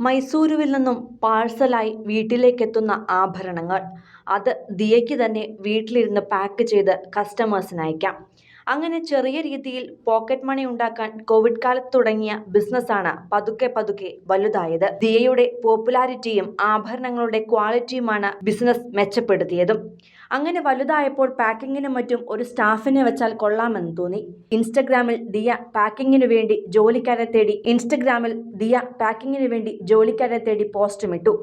മൈസൂരുവിൽ നിന്നും പാഴ്സലായി വീട്ടിലേക്കെത്തുന്ന ആഭരണങ്ങൾ. അത് ദിയയ്ക്ക് തന്നെ വീട്ടിലിരുന്ന് പാക്ക് ചെയ്ത് കസ്റ്റമേഴ്സിന് അയക്കാം. അങ്ങനെ ചെറിയ രീതിയിൽ പോക്കറ്റ് മണി ഉണ്ടാക്കാൻ കോവിഡ് കാലത്ത് തുടങ്ങിയ ബിസിനസ്സാണ് പതുക്കെ പതുക്കെ വലുതായത്. ദിയയുടെ പോപ്പുലാരിറ്റിയും ആഭരണങ്ങളുടെ ക്വാളിറ്റിയുമാണ് ബിസിനസ് മെച്ചപ്പെടുത്തിയതും. അങ്ങനെ വലുതായപ്പോൾ പാക്കിങ്ങിനും മറ്റും ഒരു സ്റ്റാഫിനെ വെച്ചാൽ കൊള്ളാമെന്ന് തോന്നി. ഇൻസ്റ്റഗ്രാമിൽ ദിയ പാക്കിങ്ങിനു വേണ്ടി ജോലിക്കാരെ തേടി ഇൻസ്റ്റഗ്രാമിൽ ദിയ പാക്കിങ്ങിനു വേണ്ടി ജോലിക്കാരെ തേടി പോസ്റ്റുമിട്ടു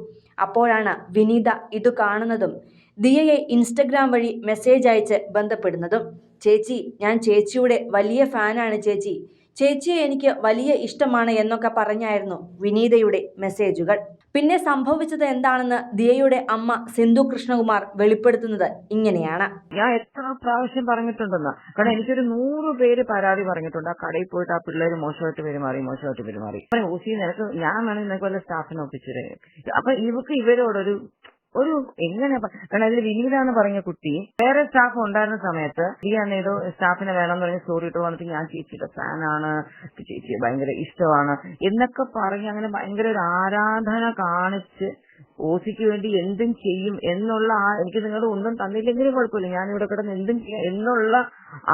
അപ്പോഴാണ് വിനീത ഇത് കാണുന്നതും ദിയയെ ഇൻസ്റ്റഗ്രാം വഴി മെസ്സേജ് അയച്ച് ബന്ധപ്പെടുന്നതും ചേച്ചി ഞാൻ ചേച്ചിയുടെ വലിയ ഫാനാണ് ചേച്ചി. ചേച്ചിയെ എനിക്ക് വലിയ ഇഷ്ടമാണ് എന്നൊക്കെ പറഞ്ഞായിരുന്നു വിനീതയുടെ മെസ്സേജുകൾ പിന്നെ സംഭവിച്ചത് എന്താണെന്ന് ദിയയുടെ അമ്മ സിന്ധു കൃഷ്ണകുമാർ വെളിപ്പെടുത്തുന്നത് ഇങ്ങനെയാണ്. ഞാൻ എത്ര പ്രാവശ്യം പറഞ്ഞിട്ടുണ്ടെന്ന്. കാരണം എനിക്കൊരു നൂറ് പേര് പരാതി പറഞ്ഞിട്ടുണ്ട്. ആ കടയിൽ പോയിട്ട് ആ പിള്ളേർ മോശമായിട്ട് പെരുമാറി മോശമായിട്ട് പെരുമാറി. ഓസി നിനക്ക് ഞാൻ വേണമെങ്കിൽ നിനക്ക് വല്ല സ്റ്റാഫിനെ ഒപ്പിച്ചു അപ്പൊ ഇവക്ക് ഇവരോടൊരു ഒരു എങ്ങനെ കാരണം അതിൽ വിനീത എന്ന് പറഞ്ഞ കുട്ടി. വേറെ സ്റ്റാഫ് ഉണ്ടായിരുന്ന സമയത്ത് ഈ അന്ന് ഏതോ സ്റ്റാഫിനെ വേണം പറഞ്ഞ സ്റ്റോറി ഇട്ട് വന്നിട്ട് ഞാൻ ചേച്ചിയുടെ ഫാനാണ് ചേച്ചിയെ ഭയങ്കര ഇഷ്ടമാണ്. എന്നൊക്കെ പറഞ്ഞ് അങ്ങനെ ഭയങ്കര ഒരു ആരാധന കാണിച്ച് ഓസിക്ക് വേണ്ടി എന്തും ചെയ്യും എന്നുള്ള ആ എനിക്ക് നിങ്ങളുടെ ഒന്നും തന്നില്ലെങ്കിലും കുഴപ്പമില്ല. ഞാൻ ഇവിടെ കിടന്ന് എന്തും ചെയ്യാം എന്നുള്ള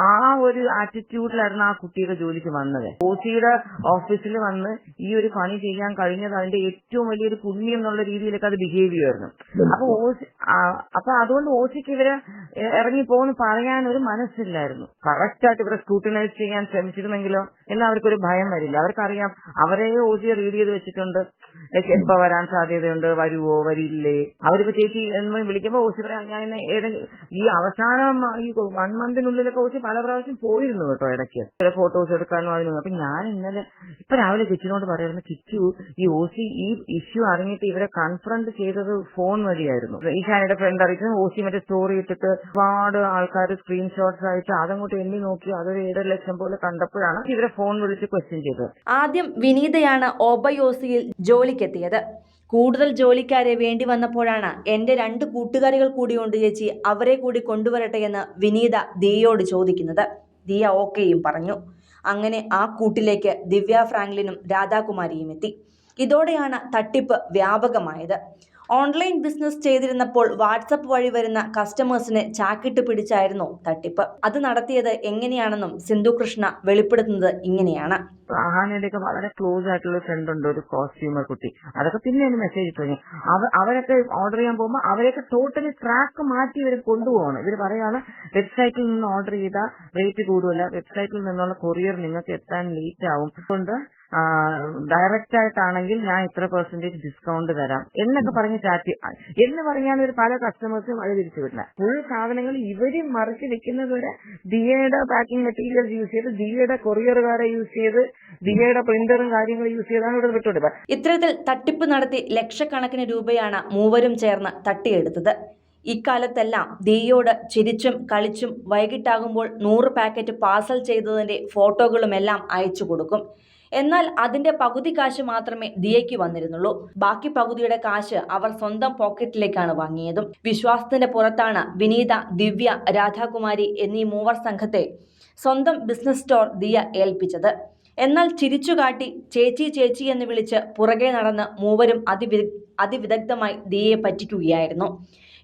ആ ഒരു ആറ്റിറ്റ്യൂഡിലായിരുന്നു ആ കുട്ടിയുടെ ജോലിക്ക് വന്നത്. ഓസിയുടെ ഓഫീസിൽ വന്ന് ഈ ഒരു പണി ചെയ്യാൻ കഴിഞ്ഞത് അതിന്റെ ഏറ്റവും വലിയൊരു പുണ്യം എന്നുള്ള രീതിയിലൊക്കെ അത് ബിഹേവ് ചെയ്യുമായിരുന്നു. അപ്പൊ ഓസി അപ്പൊ അതുകൊണ്ട് ഓസിക്ക് ഇവരെ എ- ഇറങ്ങി പോകുന്നു പറയാൻ ഒരു മനസ്സില്ലായിരുന്നു. കറക്റ്റ് ആയിട്ട് ഇവരെ സ്കൂട്ടിനൈസ് ചെയ്യാൻ ശ്രമിച്ചിരുന്നെങ്കിലോ എന്നാൽ അവർക്കൊരു ഭയം വരില്ല. അവർക്കറിയാം അവരെ ഓസിയെ റീഡ് ചെയ്ത് വെച്ചിട്ടുണ്ട്. എപ്പോ വരാൻ സാധ്യതയുണ്ട്. വരുവോ? വരില്ലേ? അവരിപ്പോ ചേച്ചി എന്ന് വിളിക്കുമ്പോ ഓസി പറയാം ഞാൻ ഏതെങ്കിലും ഈ അവസാനം ഈ വൺ മന്തിനുള്ളിലൊക്കെ ഓസി പല പ്രാവശ്യം പോയിരുന്നു കേട്ടോ ഇടയ്ക്ക്. ചില ഫോട്ടോസ് എടുക്കാനും അതിനും. അപ്പൊ ഞാൻ ഇന്നലെ ഇപ്പൊ രാവിലെ കിച്ചിനോട് പറയുന്നത് കിച്ചു ഈ ഓസി ഈ ഇഷ്യൂ അറിഞ്ഞിട്ട് ഇവരെ കൺഫ്രണ്ട് ചെയ്തത് ഫോൺ വഴിയായിരുന്നു. ഈശാനയുടെ ഫ്രണ്ട് അറിയിച്ചത് ഓസി മറ്റേ സ്റ്റോറി ഇട്ടിട്ട് ഒരുപാട് ആൾക്കാർ സ്ക്രീൻഷോട്ട്സ് ആയിട്ട് അതങ്ങോട്ട് എണ്ണി നോക്കി അതൊരു ഏഴര ലക്ഷം പോലെ കണ്ടപ്പോഴാണ് ഇവരെ ഫോൺ വിളിച്ച് ക്വസ്റ്റ്യൻ ചെയ്തത്. ആദ്യം വിനീതയാണ് ഓബയോസിയിൽ ജോലിക്കെത്തിയത്. കൂടുതൽ ജോലിക്കാരെ വേണ്ടി വന്നപ്പോഴാണ് എന്റെ രണ്ട് കൂട്ടുകാരികൾ കൂടിയുണ്ട് ചേച്ചി അവരെ കൂടി കൊണ്ടുവരട്ടെ എന്ന് വിനീത ദിയയോട് ചോദിക്കുന്നത്. ദിയ ഓക്കെയും പറഞ്ഞു. അങ്ങനെ ആ കൂട്ടിലേക്ക് ദിവ്യ ഫ്രാങ്ക്ലിനും രാധാകുമാരിയും എത്തി. ഇതോടെയാണ് തട്ടിപ്പ് വ്യാപകമായത്. ഓൺലൈൻ ബിസിനസ് ചെയ്തിരുന്നപ്പോൾ വാട്സപ്പ് വഴി വരുന്ന കസ്റ്റമേഴ്സിനെ ചാക്കിട്ട് പിടിച്ചായിരുന്നു തട്ടിപ്പ്. അത് നടത്തിയത് എങ്ങനെയാണെന്നും സിന്ധു കൃഷ്ണ വെളിപ്പെടുത്തുന്നത് ഇങ്ങനെയാണ്. ആഹാനയുടെയൊക്കെ വളരെ ക്ലോസ് ആയിട്ടുള്ള ഫ്രണ്ട് ഉണ്ട് ഒരു കോസ്റ്റ്യൂമർ കുട്ടി. അതൊക്കെ പിന്നെ ഒരു മെസ്സേജ് ഇട്ടു അവരൊക്കെ ഓർഡർ ചെയ്യാൻ പോകുമ്പോൾ അവരെയൊക്കെ ടോട്ടലി ട്രാക്ക് മാറ്റി ഇവർ കൊണ്ടുപോകണം ഇവർ പറയാണ് വെബ്സൈറ്റിൽ നിന്ന് ഓർഡർ ചെയ്താൽ റേറ്റ് കൂടുതല. വെബ്സൈറ്റിൽ നിന്നുള്ള കൊറിയർ നിങ്ങൾക്ക് എത്താൻ ലേറ്റ് ആവും. അതുകൊണ്ട് ഡയറക്റ്റ് ആയിട്ടാണെങ്കിൽ ഞാൻ ഇത്ര പെർസെന്റേജ് ഡിസ്കൗണ്ട് തരാം. എന്നൊക്കെ പറഞ്ഞ് ചാറ്റ് എന്ന് പറഞ്ഞാൽ ഒരു പല കസ്റ്റമേഴ്സും അത് തിരിച്ചു വിടില്ല ഫുൾ സാധനങ്ങൾ ഇവർ മറിച്ച് വെക്കുന്നത് വരെ ദിയയുടെ പാക്കിംഗ് മെറ്റീരിയൽസ് യൂസ് ചെയ്ത് ദിയയുടെ കൊറിയറുകാരെ യൂസ് ചെയ്ത് ദിയയുടെ പ്രിന്ററും കാര്യങ്ങളും യൂസ് ചെയ്താണ് ഇവിടെ വിട്ടുകൊടുക്കുക ഇത്തരത്തിൽ തട്ടിപ്പ് നടത്തി ലക്ഷക്കണക്കിന് രൂപയാണ് മൂവരും ചേർന്ന് തട്ടിയെടുത്തത്. ഇക്കാലത്തെല്ലാം ദിയയോട് ചിരിച്ചും കളിച്ചും വൈകിട്ടാകുമ്പോൾ നൂറ് പാക്കറ്റ് പാർസൽ ചെയ്തതിന്റെ ഫോട്ടോകളുമെല്ലാം അയച്ചു കൊടുക്കും. എന്നാൽ അതിന്റെ പകുതി കാശ് മാത്രമേ ദിയയ്ക്ക് വന്നിരുന്നുള്ളൂ. ബാക്കി പകുതിയുടെ കാശ് അവർ സ്വന്തം പോക്കറ്റിലേക്കാണ് വാങ്ങിയതും. വിശ്വാസത്തിന്റെ പുറത്താണ് വിനീത ദിവ്യ രാധാകുമാരി എന്നീ മൂവർ സംഘത്തെ സ്വന്തം ബിസിനസ് സ്റ്റോർ ദിയ ഏൽപ്പിച്ചത്. എന്നാൽ ചിരിച്ചുകാട്ടി ചേച്ചി ചേച്ചി എന്ന് വിളിച്ച് പുറകെ നടന്ന് മൂവരും അതിവി അതിവിദഗ്ധമായി ദിയയെ പറ്റിക്കുകയായിരുന്നു.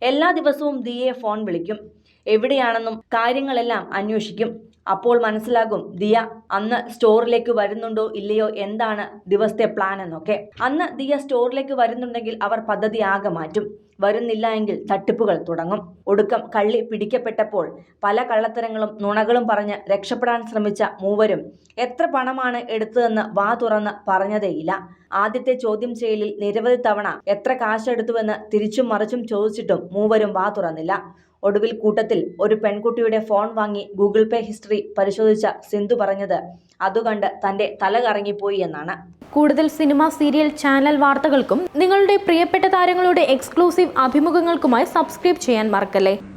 എല്ലാ ദിവസവും ദിയയെ ഫോൺ വിളിക്കും. എവിടെയാണെന്നും കാര്യങ്ങളെല്ലാം അന്വേഷിക്കും. അപ്പോൾ മനസ്സിലാകും ദിയ അന്ന് സ്റ്റോറിലേക്ക് വരുന്നുണ്ടോ ഇല്ലയോ എന്താണ് ദിവസത്തെ പ്ലാൻ എന്നൊക്കെ. അന്ന് ദിയ സ്റ്റോറിലേക്ക് വരുന്നുണ്ടെങ്കിൽ അവർ പദ്ധതി ആകെ മാറ്റും. വരുന്നില്ല എങ്കിൽ തട്ടിപ്പുകൾ തുടങ്ങും. ഒടുക്കം കള്ളി പിടിക്കപ്പെട്ടപ്പോൾ പല കള്ളത്തരങ്ങളും നുണകളും പറഞ്ഞ് രക്ഷപ്പെടാൻ ശ്രമിച്ച മൂവരും എത്ര പണമാണ് എടുത്തതെന്ന് വാ തുറന്ന് പറഞ്ഞതേയില്ല. ആദ്യത്തെ ചോദ്യം ചെയ്യലിൽ നിരവധി തവണ എത്ര കാശെടുത്തുവെന്ന് തിരിച്ചും മറിച്ചും ചോദിച്ചിട്ടും മൂവരും വാ തുറന്നില്ല. ഒടുവിൽ കൂട്ടത്തിൽ ഒരു പെൺകുട്ടിയുടെ ഫോൺ വാങ്ങി ഗൂഗിൾ പേ ഹിസ്റ്ററി പരിശോധിച്ച സിന്ധു പറഞ്ഞത് അതുകണ്ട് തന്റെ തല കറങ്ങിപ്പോയി എന്നാണ്. കൂടുതൽ സിനിമ സീരിയൽ ചാനൽ വാർത്തകൾക്കും നിങ്ങളുടെ പ്രിയപ്പെട്ട താരങ്ങളുടെ എക്സ്ക്ലൂസീവ് അഭിമുഖങ്ങൾക്കുമായി സബ്സ്ക്രൈബ് ചെയ്യാൻ മറക്കല്ലേ?